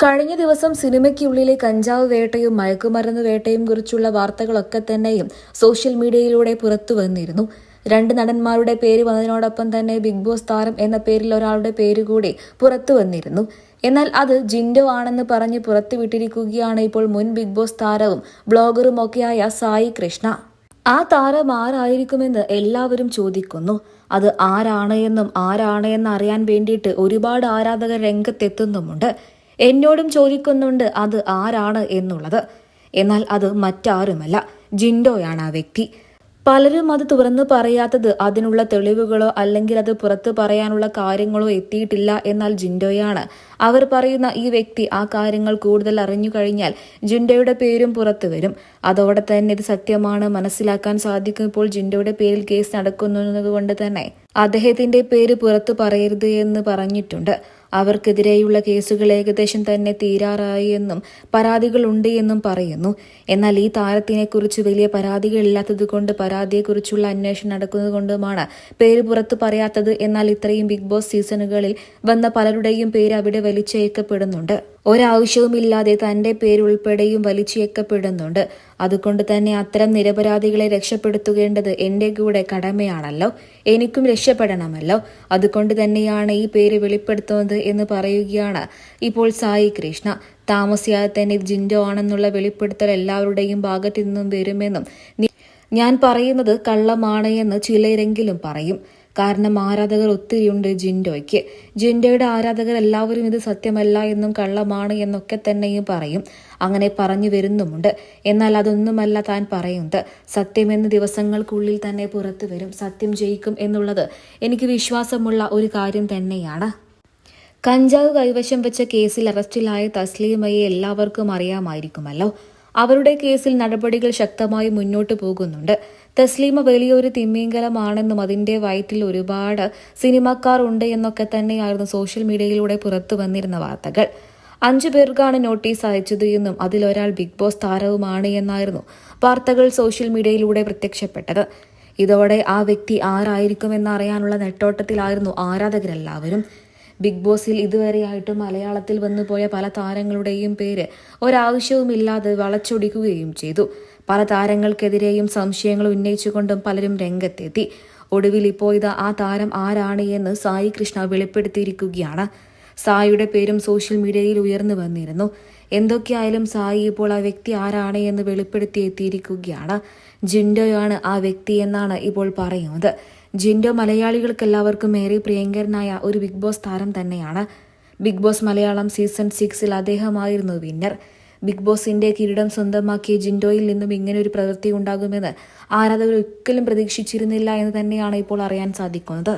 കഴിഞ്ഞ ദിവസം സിനിമയ്ക്കുള്ളിലെ കഞ്ചാവ് വേട്ടയും മയക്കുമരുന്ന് വേട്ടയും കുറിച്ചുള്ള വാർത്തകളൊക്കെ തന്നെയും സോഷ്യൽ മീഡിയയിലൂടെ പുറത്തു വന്നിരുന്നു. രണ്ട് നടന്മാരുടെ പേര് വന്നതിനോടൊപ്പം തന്നെ ബിഗ് ബോസ് താരം എന്ന പേരിൽ ഒരാളുടെ പേര് കൂടി പുറത്തു വന്നിരുന്നു. എന്നാൽ അത് ജിൻഡോ ആണെന്ന് പറഞ്ഞ് പുറത്തുവിട്ടിരിക്കുകയാണ് ഇപ്പോൾ മുൻ ബിഗ് ബോസ് താരവും ബ്ലോഗറുമൊക്കെയായ സായി കൃഷ്ണ. ആ താരം ആരായിരിക്കുമെന്ന് എല്ലാവരും ചോദിക്കുന്നു. അത് ആരാണ് എന്നും ആരാണ് എന്ന് അറിയാൻ വേണ്ടിയിട്ട് ഒരുപാട് ആരാധകർ രംഗത്തെത്തുന്നുമുണ്ട്. എന്നോടും ചോദിക്കുന്നുണ്ട് അത് ആരാണ് എന്നുള്ളത്. എന്നാൽ അത് മറ്റാരുമല്ല ജിൻഡോയാണ് ആ വ്യക്തി. പലരും അത് തുറന്നു പറയാത്തത് അതിനുള്ള തെളിവുകളോ അല്ലെങ്കിൽ അത് പുറത്തു പറയാനുള്ള കാര്യങ്ങളോ എത്തിയിട്ടില്ല എന്നാൽ ജിൻഡോയാണ്. അവർ പറയുന്ന ഈ വ്യക്തി ആ കാര്യങ്ങൾ കൂടുതൽ അറിഞ്ഞു കഴിഞ്ഞാൽ ജിൻഡോയുടെ പേരും പുറത്തു വരും. അതോടെ തന്നെ ഇത് സത്യമാണ് മനസ്സിലാക്കാൻ സാധിക്കും ഇപ്പോൾ ജിൻഡോയുടെ പേരിൽ കേസ് നടക്കുന്നതുകൊണ്ട് തന്നെ. അദ്ദേഹത്തിന്റെ പേര് പുറത്തു പറയരുത് എന്ന് പറഞ്ഞിട്ടുണ്ട്. അവർക്കെതിരെയുള്ള കേസുകൾ ഏകദേശം തന്നെ തീരാറായി എന്നും പരാതികളുണ്ട് എന്നും പറയുന്നു. എന്നാൽ ഈ താരത്തിനെക്കുറിച്ച് വലിയ പരാതികളില്ലാത്തതുകൊണ്ട് പരാതിയെക്കുറിച്ചുള്ള അന്വേഷണം നടക്കുന്നതുകൊണ്ടുമാണ് പേര് പുറത്തു പറയാത്തത്. എന്നാൽ ഇത്രയും ബിഗ് ബോസ് സീസണുകളിൽ വന്ന പലരുടെയും പേര് അവിടെ വലിച്ചേക്കപ്പെടുന്നുണ്ട് ഒരാവശ്യവുമില്ലാതെ തന്റെ പേരുൾപ്പെടെയും വലിച്ചേക്കപ്പെടുന്നുണ്ട് അതുകൊണ്ട് തന്നെ അത്തരം നിരപരാധികളെ രക്ഷപ്പെടുത്തുകേണ്ടത് എന്റെ കൂടെ കടമയാണല്ലോ. എനിക്കും രക്ഷപ്പെടണമല്ലോ. അതുകൊണ്ട് തന്നെയാണ് ഈ പേര് വെളിപ്പെടുത്തുന്നത് എന്ന് പറയുകയാണ് ഇപ്പോൾ സായി കൃഷ്ണ. താമസിയാതെ തന്നെ ജിൻഡോ ആണെന്നുള്ള വെളിപ്പെടുത്തൽ എല്ലാവരുടെയും ഭാഗത്തു നിന്നും വരുമെന്നും ഞാൻ പറയുന്നത് കള്ളമാണ് എന്ന് ചിലരെങ്കിലും പറയും. കാരണം ആരാധകർ ഒത്തിരിയുണ്ട് ജിൻഡോയ്ക്ക്. ജിൻഡോയുടെ ആരാധകർ എല്ലാവരും ഇത് സത്യമല്ല എന്നും കള്ളമാണ് എന്നൊക്കെ തന്നെയും പറയും. അങ്ങനെ പറഞ്ഞു വരുന്നുമുണ്ട്. എന്നാൽ അതൊന്നുമല്ല താൻ പറയുന്നത്. സത്യമെന്ന് ദിവസങ്ങൾക്കുള്ളിൽ തന്നെ പുറത്തു വരും. സത്യം ജയിക്കും എന്നുള്ളത് എനിക്ക് വിശ്വാസമുള്ള ഒരു കാര്യം തന്നെയാണ്. കഞ്ചാവ് കൈവശം വെച്ച കേസിൽ അറസ്റ്റിലായ തസ്ലീമയെ എല്ലാവർക്കും അറിയാമായിരിക്കുമല്ലോ. അവരുടെ കേസിൽ നടപടികൾ ശക്തമായി മുന്നോട്ട് പോകുന്നുണ്ട്. തസ്ലീമ വലിയൊരു തിമ്മീങ്കലമാണെന്നും അതിന്റെ വയറ്റിൽ ഒരുപാട് സിനിമക്കാർ ഉണ്ട് എന്നൊക്കെ തന്നെയായിരുന്നു സോഷ്യൽ മീഡിയയിലൂടെ പുറത്തു വന്നിരുന്ന വാർത്തകൾ. അഞ്ചു പേർക്കാണ് നോട്ടീസ് അയച്ചത് എന്നും അതിലൊരാൾ ബിഗ് ബോസ് താരവുമാണ് എന്നായിരുന്നു വാർത്തകൾ സോഷ്യൽ മീഡിയയിലൂടെ പ്രത്യക്ഷപ്പെട്ടത്. ഇതോടെ ആ വ്യക്തി ആരായിരിക്കുമെന്നറിയാനുള്ള നെട്ടോട്ടത്തിലായിരുന്നു ആരാധകരെല്ലാവരും. ബിഗ് ബോസിൽ ഇതുവരെയായിട്ടും മലയാളത്തിൽ വന്നു പോയ പല താരങ്ങളുടെയും പേര് ഒരാവശ്യവുമില്ലാതെ വളച്ചൊടിക്കുകയും ചെയ്തു. പല താരങ്ങൾക്കെതിരെയും സംശയങ്ങൾ ഉന്നയിച്ചുകൊണ്ടും പലരും രംഗത്തെത്തി. ഒടുവിൽ ഇപ്പോൾ ഇത് ആ താരം ആരാണ് എന്ന് സായി കൃഷ്ണ വെളിപ്പെടുത്തിയിരിക്കുകയാണ്. സായിയുടെ പേരും സോഷ്യൽ മീഡിയയിൽ ഉയർന്നു വന്നിരുന്നു. എന്തൊക്കെയായാലും സായി ഇപ്പോൾ ആ വ്യക്തി ആരാണ് എന്ന് വെളിപ്പെടുത്തി എത്തിയിരിക്കുകയാണ്. ജിൻഡോയാണ് ആ വ്യക്തി എന്നാണ് ഇപ്പോൾ പറയുന്നത്. ജിൻഡോ മലയാളികൾക്കെല്ലാവർക്കും ഏറെ പ്രിയങ്കരനായ ഒരു ബിഗ് ബോസ് താരം തന്നെയാണ്. ബിഗ് ബോസ് മലയാളം സീസൺ സിക്സിൽ അദ്ദേഹമായിരുന്നു വിന്നർ. ബിഗ് ബോസിന്റെ കിരീടം സ്വന്തമാക്കിയ ജിൻഡോയിൽ നിന്നും ഇങ്ങനെ ഒരു പ്രവൃത്തി ഉണ്ടാകുമെന്ന് ആരാധകർ ഒരിക്കലും പ്രതീക്ഷിച്ചിരുന്നില്ല എന്ന് തന്നെയാണ് ഇപ്പോൾ അറിയാൻ സാധിക്കുന്നത്.